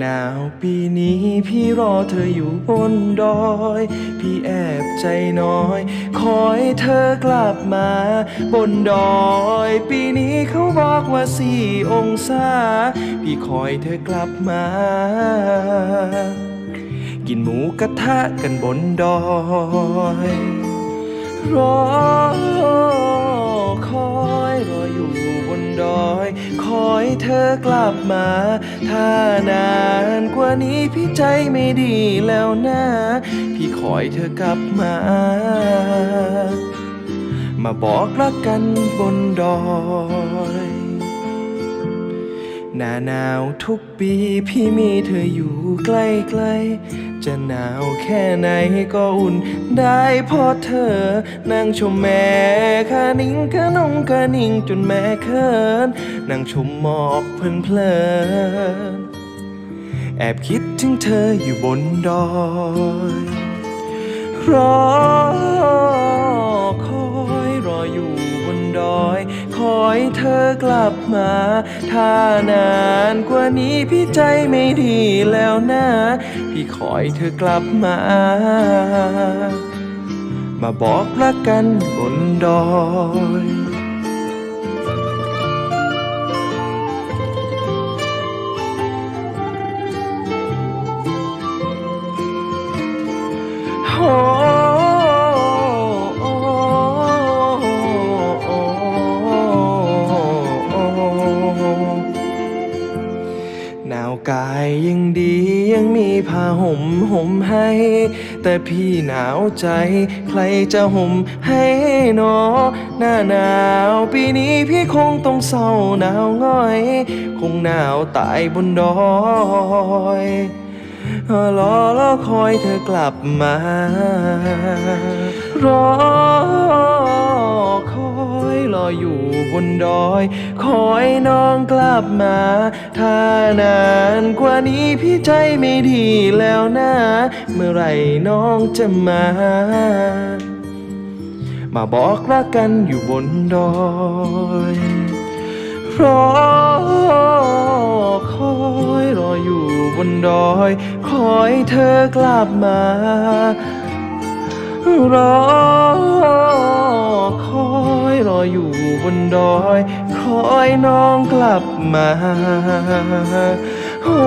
หนาวปีนี้พี่รอเธออยู่บนดอย พี่แอบใจน้อย คอยเธอกลับมา บนดอย ปีนี้เขาบอกว่าสี่องศา พี่คอยเธอกลับมา กินหมูกระทะกันบนดอย รอคอยรออยู่บนดอย คอยเธอกลับมา ถ้านานกว่านี้พี่ใจไม่ดีแล้วนะ พี่คอยเธอกลับมา มาบอกรักกันบนดอยหน้าหนาวทุกปีพี่มีเธออยู่ใกล้ๆ จะหนาวแค่ไหนก็อุ่นได้เพอเธอ นั่งชมแม่ขานิ่งขนงขานิ่งจนแม่เขินนั่งชมหมอกเพลินๆแอบคิดถึงเธออยู่บนดอยรอคอยรออยู่บนดอย คอยเธอกลับมา ถ้านานกว่านี้พี่ใจไม่ดีแล้วนะ พี่คอยเธอกลับมา มาบอกรักกันบนดอย กายยังดียังมีผ้าห่มห่มให้ แต่พี่หนาวใจใครจะห่มให้หนอ หน้าหนาวปีนี้พี่คงต้องเศร้าหนาวง่อย คงหนาวตายบนดอยรอรอคอยเธอกลับมา รอคอย รออยู่บนดอยคอยน้องกลับมา ถ้านานกว่านี้พี่ใจไม่ดีแล้วนะ เมื่อไหร่น้องจะมา มาบอกรักกันอยู่บนดอยรอคอยรออยู่บนดอย คอยเธอกลับมารอ อยน้องกลับมาโอ้